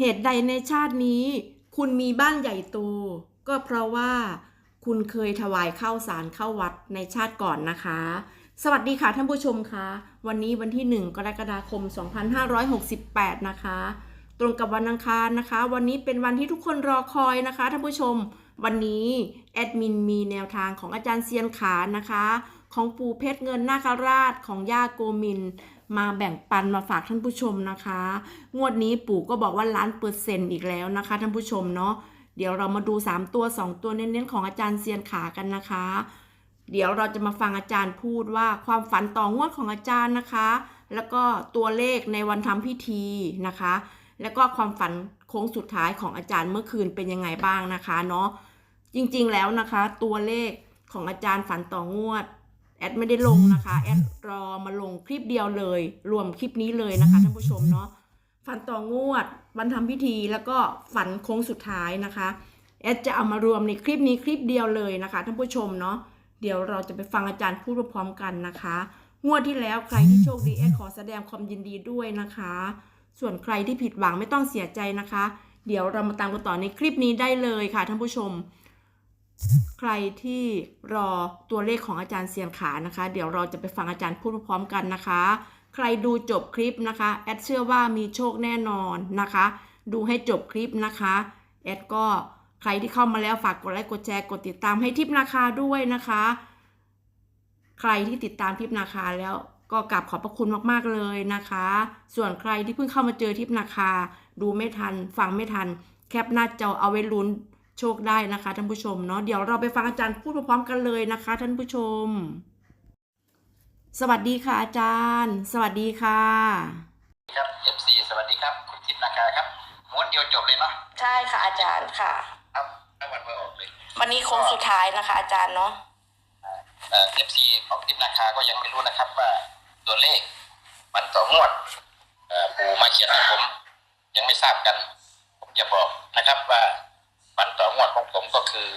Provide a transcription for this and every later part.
เหตุใดในชาตินี้ คุณมีบ้านใหญ่โต ก็เพราะว่า คุณเคยถวายข้าวสารเข้าวัดในชาติก่อนนะคะ สวัสดีค่ะท่านผู้ชมคะวันนี้วันที่ 1 กรกฎาคม 2568 นะคะ ตรงกับวันอังคารนะคะ วันนี้เป็นวันที่ทุกคนรอคอยนะคะท่านผู้ชม วันนี้แอดมินมีแนวทางของอาจารย์เซียนขานะคะ ของปู่เพชรเงินนาคราชของย่าโกมิน มาแบ่งปันมาฝากท่านผู้ชมนะคะ งวดนี้ปู่ก็บอกว่าล้านเปอร์เซ็นต์อีกแล้วนะคะ ท่านผู้ชมเนาะเดี๋ยวเรามาดู 3 ตัว 2 ตัวเน้นๆของอาจารย์เซียนขากันนะคะ เดี๋ยวเราจะมาฟังอาจารย์พูดว่าความฝันต่องวดของอาจารย์นะคะ แล้วก็ตัวเลขในวันทำพิธีนะคะ แล้วก็ความฝันโค้งสุดท้ายของอาจารย์เมื่อคืนเป็นยังไงบ้างนะคะเนาะจริงๆแล้วนะคะ ตัวเลขของอาจารย์ฝันต่องวด แอดไม่ได้ลงนะคะแอดรอมาลงคลิปเดียวเลย รวมคลิปนี้เลยนะคะท่านผู้ชมเนาะฝันต่องวดวันทำพิธีแล้วก็ฝันโค้งสุดท้ายนะคะแอดจะเอามารวมในคลิปนี้คลิปเดียวเลยนะคะท่านผู้ชมเนาะเดี๋ยวเราจะไปฟังอาจารย์พูดพร้อมๆกันนะคะ งวดที่แล้วใครที่โชคดีแอดขอแสดงความยินดีด้วยนะคะ ส่วนใครที่ผิดหวังไม่ต้องเสียใจนะคะ เดี๋ยวเรามาตามกันต่อในคลิปนี้ได้เลยค่ะท่านผู้ชม ใครที่รอตัวเลขของอาจารย์เซียนขานะคะ เดี๋ยวเราจะไปฟังอาจารย์พูดพร้อมกันนะคะ ใครดูจบคลิปนะคะแอดเชื่อว่ามีโชคแน่นอนนะคะ ดูให้จบคลิปนะคะแอดก็ใครที่เข้ามาแล้วฝากกดไลค์กดแชร์กดติดตามให้ทิปนาคาด้วยนะคะ ใครที่ติดตามทิปนาคาแล้วก็กราบขอบพระคุณมากๆเลยนะคะ ส่วนใครที่เพิ่งเข้ามาเจอทิปนาคา ดูไม่ทัน ฟังไม่ทัน แคปหน้าจอเอาไว้ลุ้น โชคได้นะคะท่านผู้ชมเนาะเดี๋ยวเราไปฟังอาจารย์พูดพร้อมๆกันเลยนะคะ ท่านผู้ชม สวัสดีค่ะอาจารย์ สวัสดีค่ะครับ FC สวัสดีครับ คุณทิพย์นาคาครับม้วนเดียวจบเลยเนาะใช่ค่ะอาจารย์ค่ะ ครับถ้าวันเมื่อออกเลยวันนี้โค้งสุดท้ายนะคะ อาจารย์เนาะเอ่อ FC ของทิพย์นาคาก็ยังไม่รู้นะครับว่าตัวเลขวันต่องวดเอ่อปู่มาเขียนให้ผม ยังไม่ทราบกัน ผมจะบอกนะครับว่า วันต่องวดของผมก็คือ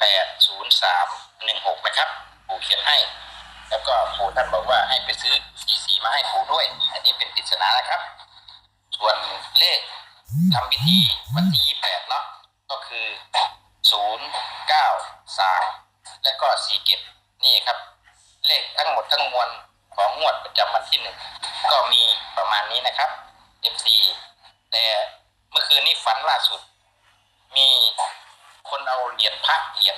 แปดศูนย์สามหนึ่งหกนะครับปู่เขียนให้ แล้วก็ปู่ท่านบอกว่าให้ไปซื้อสีสีมาให้ปู่ด้วย อันนี้เป็นปริศนานะครับ ส่วนเลขทำพิธีวันที่ยี่แปดเนาะก็คือศูนย์เก้าสามและก็สี่เก็บนี่ครับ เลขทั้งหมดทั้งมวลของงวดประจำวันที่หนึ่งก็มีประมาณนี้นะครับ FC แต่เมื่อคืนนี้ฝันล่าสุด มีคนเอาเหรียญพระเหรียญ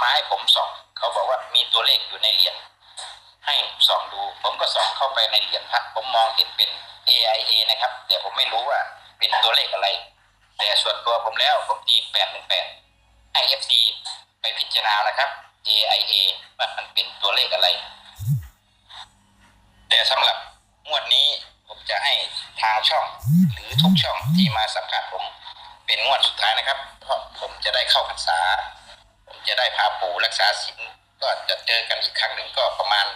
มาให้ผมส่องเขาบอกว่ามีตัวเลขอยู่ในเหรียญให้ส่องดู ผมก็ส่องเข้าไปในเหรียญพระผมมองเห็นเป็น AIA นะครับ แต่ผมไม่รู้ว่าเป็นตัวเลขอะไร แต่ส่วนตัวผมแล้วผมตีแปดหนึ่งแปดให้ FC ไปพิจารณานะครับ AIA ว่ามันเป็นตัวเลขอะไร แต่สำหรับงวดนี้ผมจะให้ทางช่องหรือทุกช่องที่มาสัมผัสผม เป็นงวดสุดท้ายนะครับ เพราะผมจะได้เข้าพรรษา ผมจะได้พาปู่รักษาศีลก็จะเจอกันอีกครั้งหนึ่งก็ประมาณ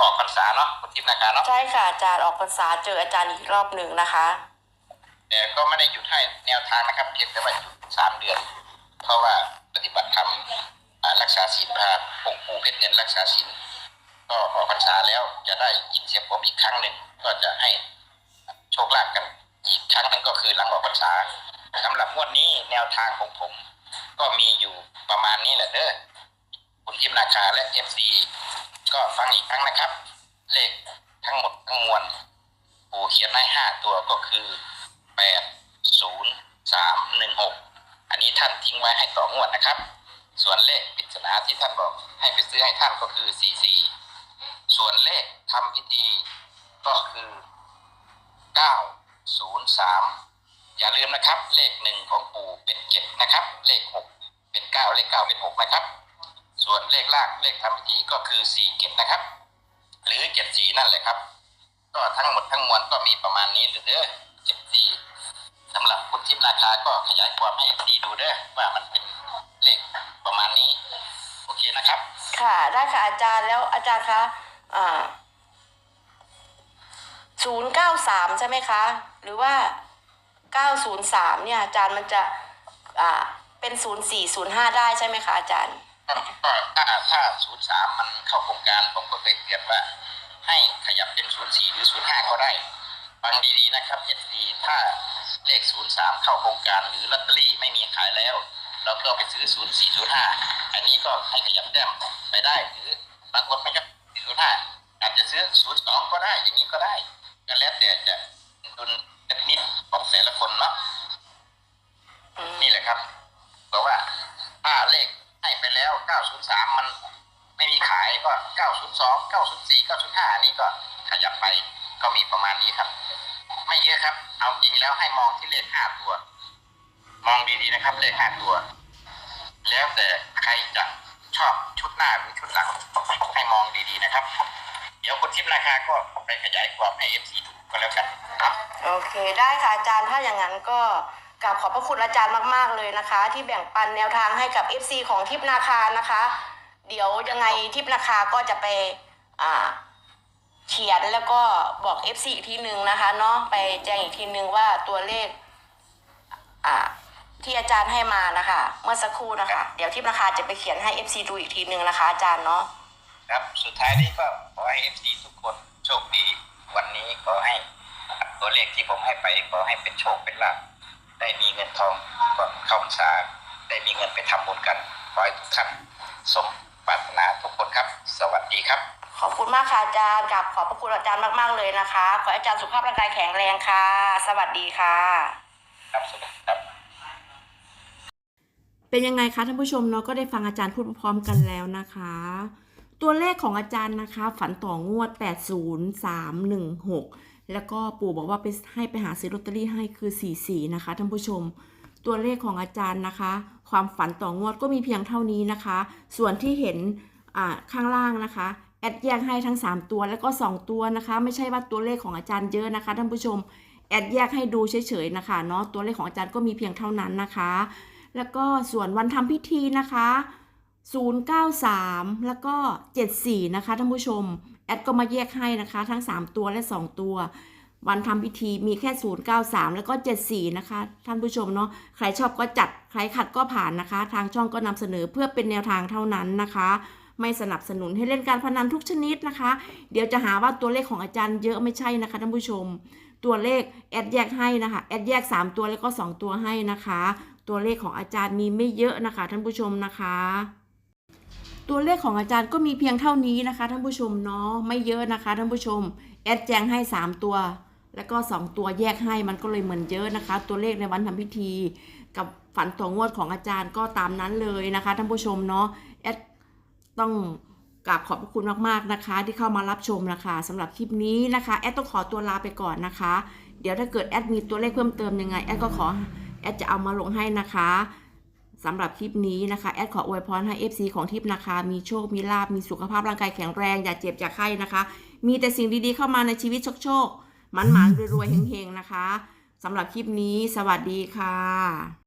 ออกพรรษาเนาะคุณทิพย์นาการเนาะใช่ค่ะอาจารย์ออกพรรษาเจออาจารย์อีกรอบหนึ่งนะคะ แต่ก็ไม่ได้หยุดให้แนวทางนะครับ เพียงแต่ว่าหยุดสามเดือน เพราะว่าปฏิบัติธรรมอ่ารักษาศีลพาองค์ปู่เพชรเงินรักษาศีลก็ออกพรรษาแล้วจะได้ยินเสียงผมอีกครั้งหนึ่งก็จะให้โชคลาภกัน อีกครั้งหนึ่งก็คือหลังออกพรรษาสำหรับงวดนี้แนวทางของผม ก็มีอยู่ประมาณนี้แหละเด้อคุณทิมนาคาและเอฟซีก็ฟังอีกครั้งนะครับ เลขทั้งหมดทั้งมวลปู่เขียนให้ห้าตัวก็คือแปดศูนย์สามหนึ่งหกอันนี้ท่านทิ้งไว้ให้ต่องวดนะครับ ส่วนเลขปริศนาที่ท่านบอกให้ไปซื้อให้ท่านก็คือสี่สี่ส่วนเลขทำพิธีก็คือเก้า ศูนย์สามอย่าลืมนะครับ เลขหนึ่งของปู่เป็นเจ็ดนะครับ เลขหกเป็นเก้าเลขเก้าเป็นหกนะครับ ส่วนเลขล่างเลขทำพิธีก็คือสี่เจ็ดนะครับ หรือเจ็ดสี่นั่นแหละครับ ก็ทั้งหมดทั้งมวลก็มีประมาณนี้หรือเด้อเจ็ดสี่สำหรับคุณทิมราคาก็ขยายความให้ดีดูเด้อว่ามันเป็นเลขประมาณนี้ โอเคนะครับ ค่ะ ได้ค่ะอาจารย์แล้วอาจารย์คะอ่า ศูนย์เก้าสามใช่ไหมคะ หรือว่าเก้าศูนย์สามเนี่ยอาจารย์มันจะอ่าเป็นศูนย์สี่ศูนย์ห้าได้ใช่ไหมคะอาจารย์ก็ถ้าถ้าศูนย์สามมันเข้าโครงการผมก็เคยเตือนว่า ให้ขยับเป็นศูนย์สี่หรือศูนย์ห้าก็ได้ฟังดีๆนะครับ FC ถ้าเลข03เข้าโครงการหรือลอตเตอรี่ไม่มีขายแล้วเราก็ไปซื้อ0405อันนี้ก็ให้ขยับแต้มไปได้หรือบางคนไม่ก็405อาจจะซื้อ02ก็ได้อย่างนี้ก็ได้ ก็แล้วแต่จะดุลพินิจของแต่ละคนเนาะอืมนี่แหละครับเพราะว่าถ้าเลขให้ไปแล้ว 903 มันไม่มีขายก็ 902 904 905 อันนี้ก็ขยับไปก็มีประมาณนี้ครับ ไม่เยอะครับ เอาจริงแล้วให้มองที่เลข 5 ตัว มองดีๆนะครับ เลข 5 ตัว แล้วแต่ใครจะชอบชุดหน้าหรือชุดหลังให้มองดีๆนะครับ เดี๋ยวคุณทิพย์ราคาก็ไปขยายความให้ FC ดูก็แล้วกันครับ โอเค ได้ค่ะอาจารย์ถ้าอย่างนั้นก็กราบขอบพระคุณอาจารย์มาก ๆ เลยนะคะ ที่แบ่งปันแนวทางให้กับ FC ของทิพย์นาคานะคะ เดี๋ยวยังไงทิพย์นาคาก็จะไปอ่าเขียนแล้วก็บอก FC อีกทีหนึ่งนะคะเนาะไปแจ้งอีกทีหนึ่งว่าตัวเลขอ่าที่อาจารย์ให้มานะคะ เมื่อสักครู่นะคะ เดี๋ยวทิพย์นาคาจะไปเขียนให้ FC ดูอีกทีหนึ่งนะคะอาจารย์เนาะ ครับสุดท้ายนี้ก็ขอให้เอฟซีทุกคนโชคดี วันนี้ขอให้ตัวเลขที่ผมให้ไปขอให้เป็นโชคเป็นลาภได้มีเงินทองก่อนเข้าพรรษาได้มีเงินไปทำบุญกันขอให้ทุกท่านสมปรารถนาทุกคนครับ สวัสดีครับ ขอบคุณมากค่ะอาจารย์กับขอบพระคุณอาจารย์มากๆเลยนะคะ ขอให้อาจารย์สุขภาพร่างกายแข็งแรงค่ะ สวัสดีค่ะ ครับสวัสดีครับเป็นยังไงคะท่านผู้ชมเนาะก็ได้ฟังอาจารย์พูดพร้อมกันแล้วนะคะ ตัวเลขของอาจารย์นะคะ ฝันต่องวด 80316 แล้วก็ปู่บอกว่าไปให้ไปหาซื้อลอตเตอรี่ให้คือ 44 นะคะท่านผู้ชม ตัวเลขของอาจารย์นะคะ ความฝันต่องวดก็มีเพียงเท่านี้นะคะ ส่วนที่เห็นข้างล่างนะคะแอดแยกให้ทั้ง 3 ตัวแล้วก็ 2 ตัวนะคะ ไม่ใช่ว่าตัวเลขของอาจารย์เยอะนะคะท่านผู้ชมแอดแยกให้ดูเฉยๆนะคะเนาะตัวเลขของอาจารย์ก็มีเพียงเท่านั้นนะคะ แล้วก็ส่วนวันทำพิธีนะคะ 093 แล้วก็ 74 นะคะท่านผู้ชม แอดก็มาแยกให้นะคะทั้ง 3 ตัวและ 2 ตัว วันทำพิธีมีแค่ 093 แล้วก็ 74 นะคะ ท่านผู้ชมเนาะใครชอบก็จัด ใครขัดก็ผ่านนะคะ ทางช่องก็นำเสนอเพื่อเป็นแนวทางเท่านั้นนะคะไม่สนับสนุนให้เล่นการพนันทุกชนิดนะคะ เดี๋ยวจะหาว่าตัวเลขของอาจารย์เยอะไม่ใช่นะคะท่านผู้ชม ตัวเลขแอดแยกให้นะคะ แอดแยก 3 ตัวแล้วก็ 2 ตัวให้นะคะ ตัวเลขของอาจารย์มีไม่เยอะนะคะท่านผู้ชมนะคะ ตัวเลขของอาจารย์ก็มีเพียงเท่านี้นะคะท่านผู้ชมเนาะไม่เยอะนะคะท่านผู้ชม แอดแจงให้ 3 ตัว แล้วก็ 2 ตัวแยกให้มันก็เลยเหมือนเยอะนะคะ ตัวเลขในวันทำพิธี กับฝันต่องวดของอาจารย์ก็ตามนั้นเลยนะคะท่านผู้ชมเนาะแอดต้องกราบขอบพระคุณมากๆนะคะ ที่เข้ามารับชมนะคะสำหรับคลิปนี้นะคะแอดต้องขอตัวลาไปก่อนนะคะ เดี๋ยวถ้าเกิดแอดมีตัวเลขเพิ่มเติมยังไงแอดก็ขอแอดจะเอามาลงให้นะคะ สำหรับคลิปนี้นะคะแอดขออวยพรให้ FC ของทิพย์นะคะ มีโชค มีลาบมีสุขภาพร่างกายแข็งแรง อย่าเจ็บอย่าไข้นะคะ มีแต่สิ่งดีๆเข้ามาในชีวิตโชคโชคๆหมานรวยๆเฮงๆนะคะสำหรับคลิปนี้ สวัสดีค่ะ